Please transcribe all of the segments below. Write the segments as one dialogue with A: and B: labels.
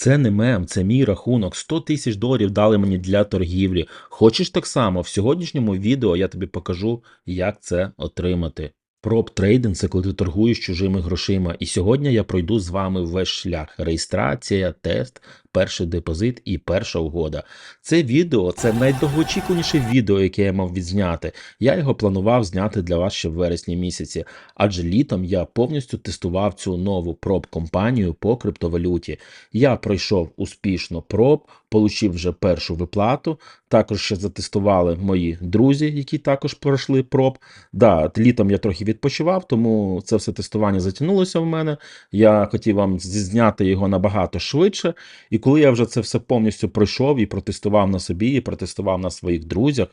A: Це не мем, це мій рахунок. 100 тисяч доларів дали мені для торгівлі. Хочеш так само? В сьогоднішньому відео я тобі покажу, як це отримати. Проб трейдинг це коли ти торгуєш чужими грошима. І сьогодні я пройду з вами весь шлях: реєстрація, тест, перший депозит і перша угода. Це відео це найдовгоочікуваніше відео, яке я мав відзняти. Я його планував зняти для вас ще в вересні місяці, адже літом я повністю тестував цю нову проб компанію по криптовалюті. Я пройшов успішно проб, получив вже першу виплату. Також ще затестували мої друзі, які також пройшли проб. Да, літом я трохи відпочивав, тому це все тестування затягнулося в мене. Я хотів вам зняти його набагато швидше. І коли я вже це все повністю пройшов і протестував на собі, і протестував на своїх друзях,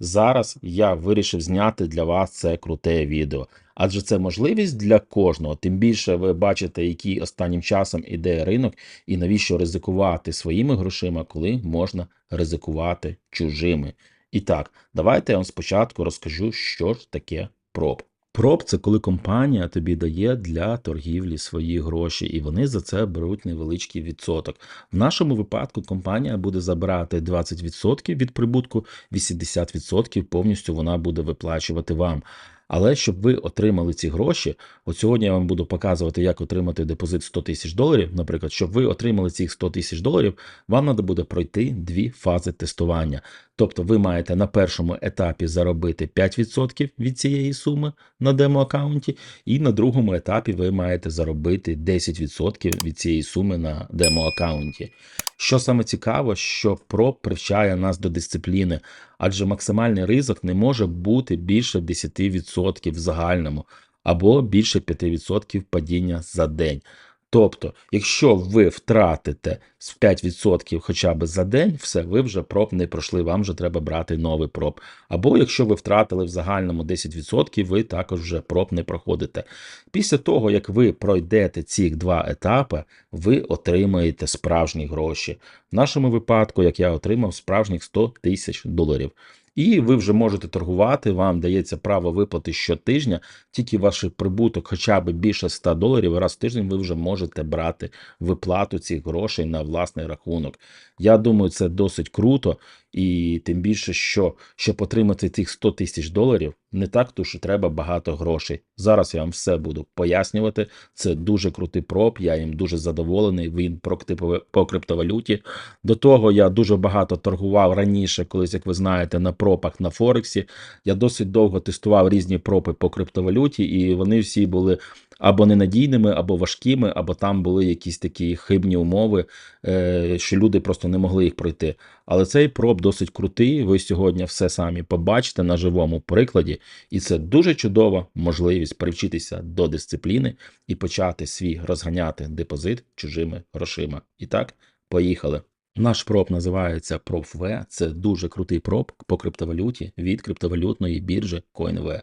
A: зараз я вирішив зняти для вас це круте відео. Адже це можливість для кожного. Тим більше ви бачите, який останнім часом іде ринок, і навіщо ризикувати своїми грошима, коли можна ризикувати чужими. І так, давайте я вам спочатку розкажу, що ж таке проб. Проб це коли компанія тобі дає для торгівлі свої гроші, і вони за це беруть невеличкий відсоток. В нашому випадку компанія буде забирати 20% від прибутку, 80% повністю вона буде виплачувати вам. Але щоб ви отримали ці гроші, от сьогодні я вам буду показувати, як отримати депозит 100 тисяч доларів. Наприклад, щоб ви отримали цих 100 тисяч доларів, вам треба буде пройти дві фази тестування. Тобто ви маєте на першому етапі заробити 5% від цієї суми на демо-аккаунті, і на другому етапі ви маєте заробити 10% від цієї суми на демо-аккаунті. Що саме цікаво, що про привчає нас до дисципліни, адже максимальний ризик не може бути більше 10% в загальному або більше 5% падіння за день. Тобто, якщо ви втратите з 5% хоча б за день, все, ви вже проб не пройшли, вам вже треба брати новий проб. Або якщо ви втратили в загальному 10%, ви також вже проб не проходите. Після того, як ви пройдете ці два етапи, ви отримаєте справжні гроші. В нашому випадку, як я отримав, справжніх 100 тисяч доларів. І ви вже можете торгувати, вам дається право виплати щотижня, тільки ваш прибуток хоча б більше 100 доларів, раз в тиждень ви вже можете брати виплату цих грошей на власний рахунок. Я думаю, це досить круто, і тим більше, що щоб отримати цих 100 тисяч доларів, не так, то що треба багато грошей. Зараз я вам все буду пояснювати. Це дуже крутий проб, я їм дуже задоволений. Він по криптовалюті. До того я дуже багато торгував раніше, колись, як ви знаєте, на пропах на Форексі. Я досить довго тестував різні пропи по криптовалюті, і вони всі були або ненадійними, або важкими, або там були якісь такі хибні умови, е, що люди просто не могли їх пройти. Але цей проб досить крутий. Ви сьогодні все самі побачите на живому прикладі, і це дуже чудова можливість привчитися до дисципліни і почати свій розганяти депозит чужими грошима. І так, поїхали. Наш проб називається PropV. Це дуже крутий проб по криптовалюті від криптовалютної біржі CoinV.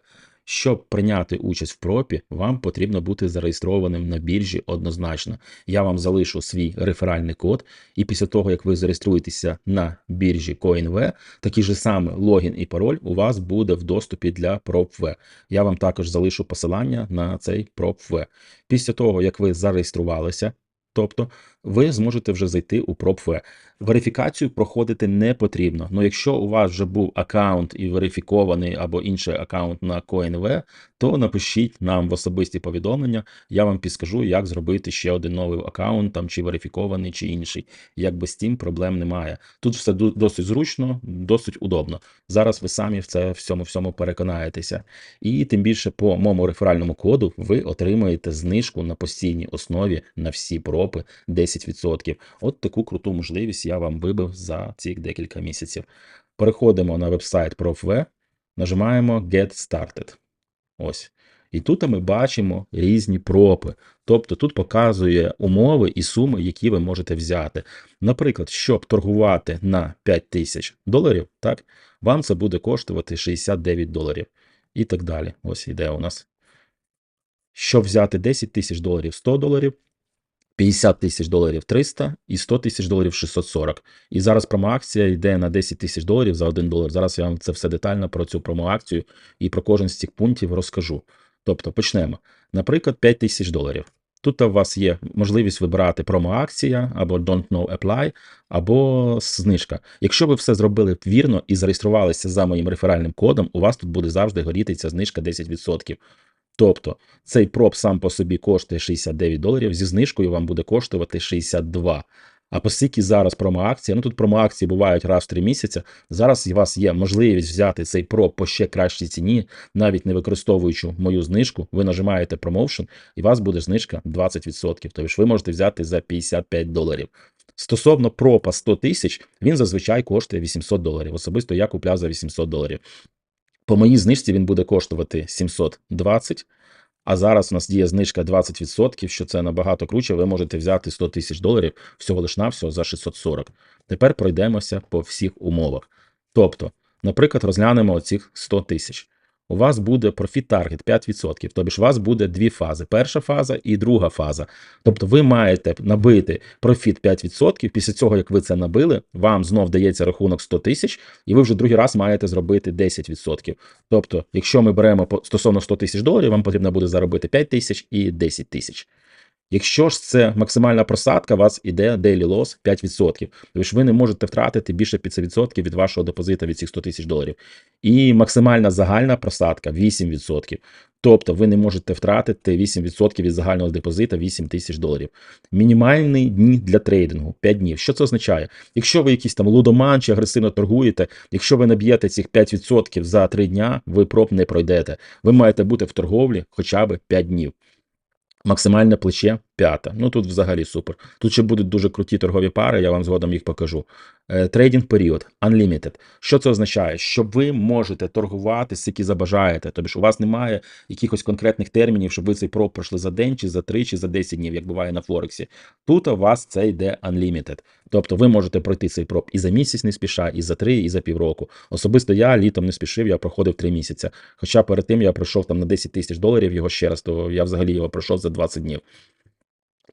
A: Щоб прийняти участь в пропі, вам потрібно бути зареєстрованим на біржі однозначно. Я вам залишу свій реферальний код, і після того, як ви зареєструєтеся на біржі CoinV, такий же самий логін і пароль у вас буде в доступі для PropV. Я вам також залишу посилання на цей PropV. Після того, як ви зареєструвалися, тобто ви зможете вже зайти у PropV. Верифікацію проходити не потрібно. Ну якщо у вас вже був аккаунт і верифікований або інший аккаунт на CoinV, то напишіть нам в особисті повідомлення. Я вам підскажу, як зробити ще один новий аккаунт, там чи верифікований, чи інший. Якби з тим проблем немає. Тут все досить зручно, досить удобно. Зараз ви самі в це всьому всьому переконаєтеся. І тим більше по моєму реферальному коду ви отримаєте знижку на постійній основі на всі пропи 10%. От таку круту можливість я вам вибив за ці декілька місяців. Переходимо на вебсайт ProfV, нажимаємо Get Started. Ось. І тут ми бачимо різні пропи. Тобто тут показує умови і суми, які ви можете взяти. Наприклад, щоб торгувати на 5 тисяч доларів, так, вам це буде коштувати 69 доларів. І так далі. Ось іде у нас. Щоб взяти 10 тисяч доларів 100 доларів, 50 тисяч доларів 300 і 100 тисяч доларів 640. І зараз промоакція йде на 10 тисяч доларів за 1 долар. Зараз я вам це все детально про цю промоакцію і про кожен з цих пунктів розкажу. Тобто почнемо. Наприклад, 5 тисяч доларів. Тут у вас є можливість вибирати промо-акція або Don't Know Apply, або знижка. Якщо ви все зробили вірно і зареєструвалися за моїм реферальним кодом, у вас тут буде завжди горіти ця знижка 10%. Тобто цей проб сам по собі коштує 69 доларів, зі знижкою вам буде коштувати 62. А оскільки зараз промоакція, ну тут промоакції бувають раз в 3 місяці. Зараз у вас є можливість взяти цей проб по ще кращій ціні, навіть не використовуючи мою знижку. Ви нажимаєте Promotion, і у вас буде знижка 20%. Тобто ви можете взяти за 55 доларів. Стосовно пропа 100 тисяч, він зазвичай коштує 800 доларів. Особисто я купляв за 800 доларів. По моїй знижці він буде коштувати 720, а зараз у нас діє знижка 20%, що це набагато круче. Ви можете взяти 100 тисяч доларів всього лиш навсього за 640. Тепер пройдемося по всіх умовах. Тобто, наприклад, розглянемо оцих 100 тисяч. У вас буде профіт таргет 5%, тобто у вас буде дві фази: перша фаза і друга фаза. Тобто ви маєте набити профіт 5%. Після цього, як ви це набили, вам знов дається рахунок 100 тисяч, і ви вже другий раз маєте зробити 10%. Тобто, якщо ми беремо стосовно 100 тисяч доларів, вам потрібно буде заробити 5 тисяч і 10 тисяч. Якщо ж це максимальна просадка, у вас іде daily loss 5%. Тобто ж ви не можете втратити більше 5% від вашого депозита від цих 100 тисяч доларів. І максимальна загальна просадка 8%. Тобто ви не можете втратити 8% від загального депозита 8 тисяч доларів. Мінімальні дні для трейдингу 5 днів. Що це означає? Якщо ви якийсь там лудоман чи агресивно торгуєте, якщо ви наб'єте цих 5% за 3 дня, ви проб не пройдете. Ви маєте бути в торговлі хоча б 5 днів. Максимальне плече п'ята. Ну тут взагалі супер. Тут ще будуть дуже круті торгові пари, я вам згодом їх покажу. Е, Трейдинг період Unlimited. Що це означає? Що ви можете торгувати скільки забажаєте. Тобто у вас немає якихось конкретних термінів, щоб ви цей проб пройшли за день, чи за 3, чи за 10 днів, як буває на Форексі. Тут у вас це йде Unlimited. Тобто ви можете пройти цей проб і за місяць не спіша, і за 3, і за півроку. Особисто я літом не спішив, я проходив 3 місяці. Хоча перед тим я пройшов там на 10 тисяч доларів його ще раз, то я взагалі його пройшов за 20 днів.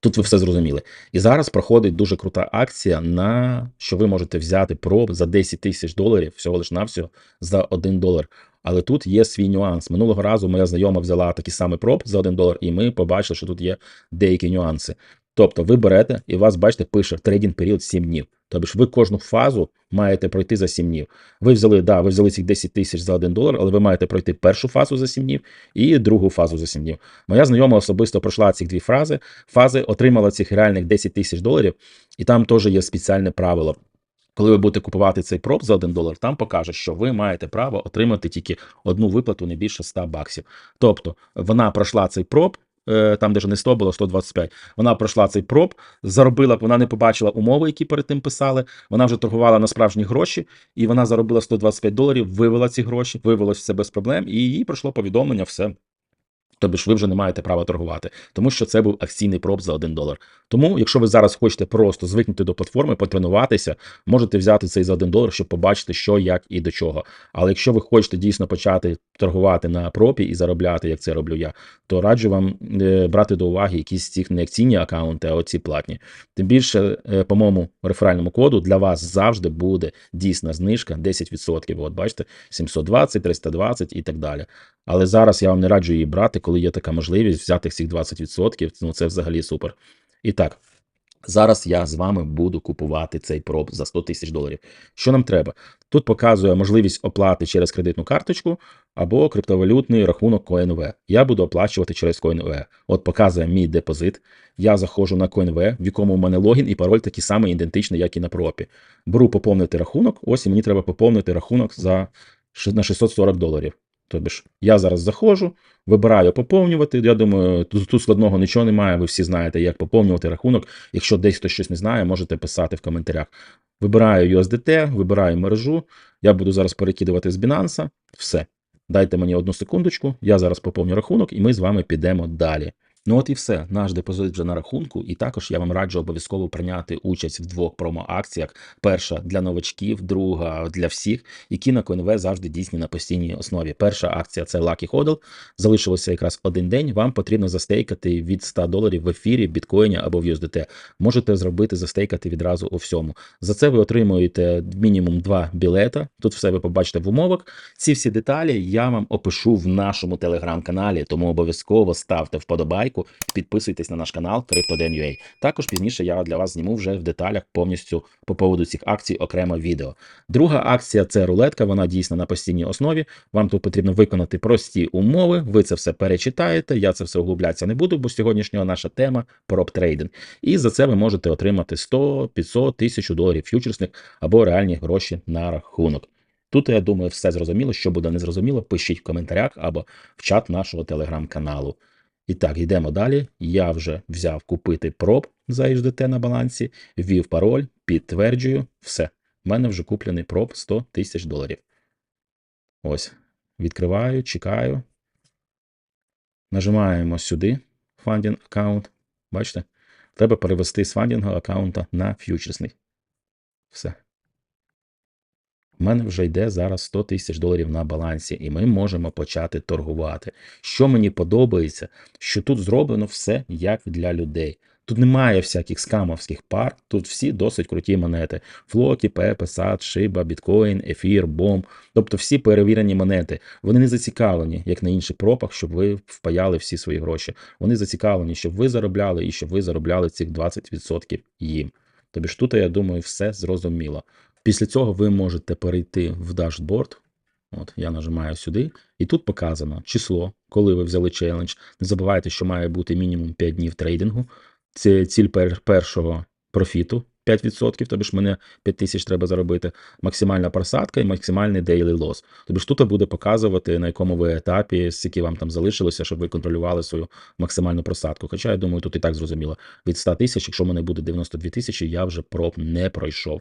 A: Тут ви все зрозуміли. І зараз проходить дуже крута акція, на що ви можете взяти проб за 10 тисяч доларів, всього лиш навсього за 1 долар. Але тут є свій нюанс. Минулого разу моя знайома взяла такий самий проб за 1 долар, і ми побачили, що тут є деякі нюанси. Тобто ви берете, і вас, бачите, пише трейдинг період 7 днів. Тобто ж ви кожну фазу маєте пройти за 7 днів. Ви взяли, да, ви взяли цих 10 тисяч за 1 долар, але ви маєте пройти першу фазу за 7 днів і другу фазу за 7 днів. Моя знайома особисто пройшла ці дві фази, фази отримала цих реальних 10 тисяч доларів, і там теж є спеціальне правило. Коли ви будете купувати цей проб за 1 долар, там покаже, що ви маєте право отримати тільки одну виплату не більше 100 баксів. Тобто вона пройшла цей проб. Е, Там, де ж не 100 було 125. Вона пройшла цей проб, заробила, вона не побачила умови, які перед тим писали. Вона вже торгувала на справжні гроші, і вона заробила 125 доларів, вивела ці гроші, вивелося все без проблем, і їй пройшло повідомлення, все. Тобто ж ви вже не маєте права торгувати, тому що це був акційний проб за 1 долар. Тому, якщо ви зараз хочете просто звикнути до платформи, потренуватися, можете взяти цей за 1 долар, щоб побачити, що, як і до чого. Але якщо ви хочете дійсно почати торгувати на пропі і заробляти, як це роблю я, то раджу вам е, брати до уваги якісь ці не акційні акаунти, а оці платні. Тим більше, е, по моєму реферальному коду для вас завжди буде дійсна знижка 10%. От бачите, 720, 320 і так далі. Але зараз я вам не раджу її брати, коли є така можливість взяти цих 20%. Ну це взагалі супер. І так, зараз я з вами буду купувати цей проб за 100 тисяч доларів. Що нам треба? Тут показує можливість оплати через кредитну карточку або криптовалютний рахунок CoinV. Я буду оплачувати через CoinV. От показує мій депозит. Я заходжу на CoinV, в якому у мене логін і пароль такий самий ідентичний, як і на пропі. Беру поповнити рахунок. Ось і мені треба поповнити рахунок за на 640 доларів. Тобі ж я зараз заходжу, вибираю поповнювати. Я думаю, тут, тут складного нічого немає. Ви всі знаєте, як поповнювати рахунок. Якщо десь хтось щось не знає, можете писати в коментарях. Вибираю USDT, вибираю мережу. Я буду зараз перекидувати з Binance. Все. Дайте мені одну секундочку. Я зараз поповню рахунок, і ми з вами підемо далі. Ну от і все. Наш депозит вже на рахунку, і також я вам раджу обов'язково прийняти участь в двох промо-акціях: перша для новачків, друга для всіх, які на КНВ завжди дійсні на постійній основі. Перша акція це Lucky Hodl. Залишилося якраз один день. Вам потрібно застейкати від 100 доларів в ефірі, біткоїні або в USDT. Можете зробити застейкати відразу у всьому. За це ви отримуєте мінімум два білета. Тут все ви побачите в умовах. Ці всі деталі я вам опишу в нашому телеграм-каналі, тому обов'язково ставте вподобайку. Вподобайку, підписуйтесь на наш канал CryptoDen.ua. Також пізніше я для вас зніму вже в деталях повністю по поводу цих акцій окремо відео. Друга акція це рулетка, вона дійсно на постійній основі. Вам тут потрібно виконати прості умови. Ви це все перечитаєте. Я це все углублятися не буду, бо сьогоднішня наша тема проб трейдинг. І за це ви можете отримати 100, 500, 1000 доларів фьючерсних або реальні гроші на рахунок. Тут я думаю, все зрозуміло. Що буде незрозуміло, пишіть в коментарях або в чат нашого телеграм-каналу. І так, йдемо далі. Я вже взяв купити проб за HDT на балансі, ввів пароль, підтверджую, все. У мене вже куплений проб 100 тисяч доларів. Ось. Відкриваю, чекаю. Нажимаємо сюди фандінг аккаунт. Бачите? Треба перевести з фандінгового аккаунта на фьючерсний. Все. У мене вже йде зараз 100 тисяч доларів на балансі, і ми можемо почати торгувати. Що мені подобається, що тут зроблено все як для людей. Тут немає всяких скамовських пар, тут всі досить круті монети: Флокі, Пепе, Сад, Шиба, Біткоін, Ефір, Бом. Тобто всі перевірені монети. Вони не зацікавлені, як на інших пропах, щоб ви впаяли всі свої гроші. Вони зацікавлені, щоб ви заробляли і щоб ви заробляли цих 20% їм. Тобі ж тут, я думаю, все зрозуміло. Після цього ви можете перейти в дашборд. От я нажимаю сюди, і тут показано число, коли ви взяли челендж. Не забувайте, що має бути мінімум 5 днів трейдингу. Це ціль першого профіту 5%, тобі ж мене 5 тисяч треба заробити. Максимальна просадка і максимальний daily loss. Тобі ж тут буде показувати, на якому ви етапі, скільки вам там залишилося, щоб ви контролювали свою максимальну просадку. Хоча я думаю, тут і так зрозуміло. Від 100 тисяч, якщо мене буде 92 тисячі, я вже проб не пройшов.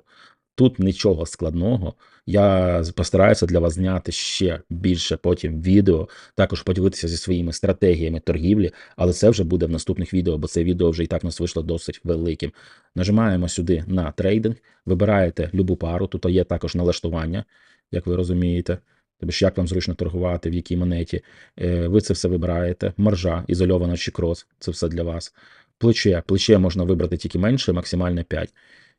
A: Тут нічого складного. Я постараюся для вас зняти ще більше потім відео, також поділитися зі своїми стратегіями торгівлі, але це вже буде в наступних відео, бо це відео вже і так у нас вийшло досить великим. Нажимаємо сюди на трейдинг, вибираєте любу пару. Тут є також налаштування, як ви розумієте. Тобто, як вам зручно торгувати, в якій монеті. Е, Ви це все вибираєте. Маржа, ізольована чи крос, це все для вас. Плече. Плече можна вибрати тільки менше, максимально 5.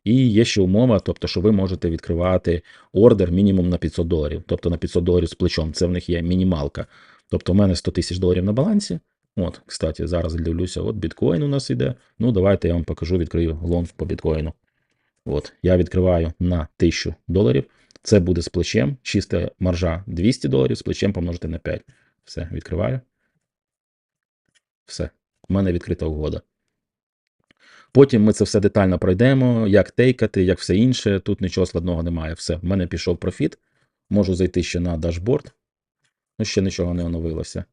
A: І є ще умова, тобто, що ви можете відкривати ордер мінімум на 500 доларів, тобто на 500 доларів з плечом. Це в них є мінімалка. Тобто, у мене 100 тисяч доларів на балансі. От, кстати, зараз дивлюся, от біткоін у нас іде. Ну, давайте я вам покажу, відкрию лонг по біткоїну. От, я відкриваю на 1000 доларів. Це буде з плечем. Чиста маржа 200 доларів, з плечем помножити на 5. Все, відкриваю. Все. У мене відкрита угода. Потім ми це все детально пройдемо, як тейкати, як все інше. Тут нічого складного немає. Все, в мене пішов профіт. Можу зайти ще на дашборд. Ну, ще нічого не оновилося.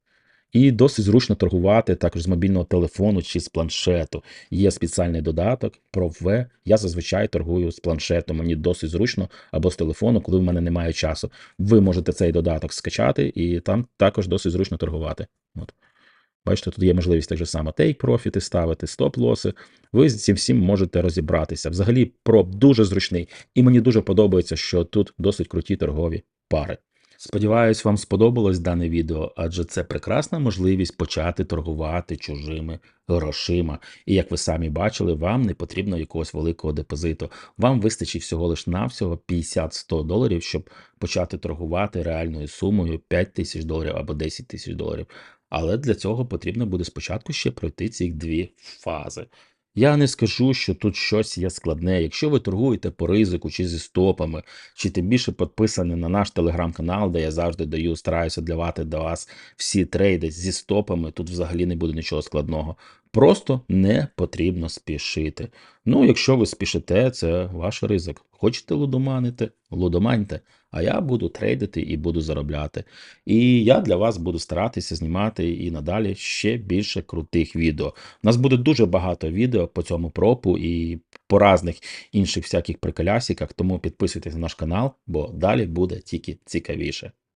A: І досить зручно торгувати також з мобільного телефону чи з планшету. Є спеціальний додаток ProV. Я зазвичай торгую з планшету. Мені досить зручно або з телефону, коли в мене немає часу. Ви можете цей додаток скачати, і там також досить зручно торгувати. От. Бачите, тут є можливість так же само тейк-профіти ставити, стоп-лоси. Ви з цим всім можете розібратися. Взагалі, проб дуже зручний, і мені дуже подобається, що тут досить круті торгові пари. Сподіваюсь, вам сподобалось дане відео, адже це прекрасна можливість почати торгувати чужими грошима. І як ви самі бачили, вам не потрібно якогось великого депозиту. Вам вистачить всього лиш навсього 50-100 доларів, щоб почати торгувати реальною сумою 5 тисяч доларів або 10 тисяч доларів. Але для цього потрібно буде спочатку ще пройти ці дві фази. Я не скажу, що тут щось є складне. Якщо ви торгуєте по ризику чи зі стопами, чи тим більше підписані на наш телеграм-канал, де я завжди даю, стараюся давати до вас всі трейди зі стопами, тут взагалі не буде нічого складного. Просто не потрібно спішити. Ну, якщо ви спішите, це ваш ризик. Хочете лудоманити, лудоманьте, а я буду трейдити і буду заробляти. І я для вас буду старатися знімати і надалі ще більше крутих відео. У нас буде дуже багато відео по цьому пропу і по разних інших всяких приколясиках, тому підписуйтесь на наш канал, бо далі буде тільки цікавіше.